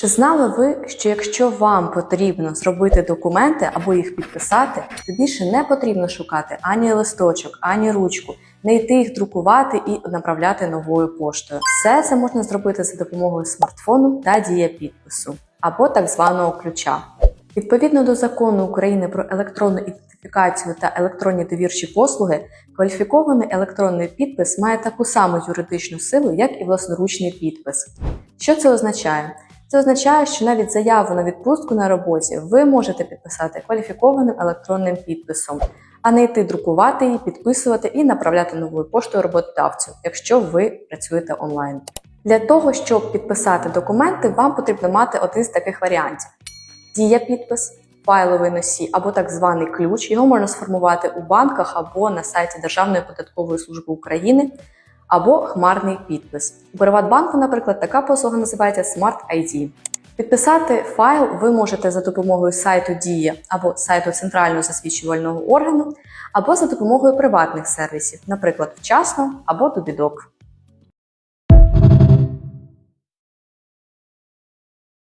Чи знали ви, що якщо вам потрібно зробити документи або їх підписати, то більше не потрібно шукати ані листочок, ані ручку, не йти їх друкувати і направляти новою поштою. Все це можна зробити за допомогою смартфону та дія підпису або так званого ключа. Відповідно до закону України про електронну ідентифікацію та електронні довірчі послуги, кваліфікований електронний підпис має таку саму юридичну силу, як і власноручний підпис. Що це означає? Це означає, що навіть заяву на відпустку на роботі ви можете підписати кваліфікованим електронним підписом, а не йти друкувати її, підписувати і направляти новою поштою роботодавцю, якщо ви працюєте онлайн. Для того, щоб підписати документи, вам потрібно мати один з таких варіантів: дія підпис, файловий носій або так званий ключ. Його можна сформувати у банках або на сайті Державної податкової служби України, або хмарний підпис. У Приватбанку, наприклад, така послуга називається Smart ID. Підписати файл ви можете за допомогою сайту Дія або сайту центрального засвідчувального органу, або за допомогою приватних сервісів, наприклад, вчасно або Дубідок.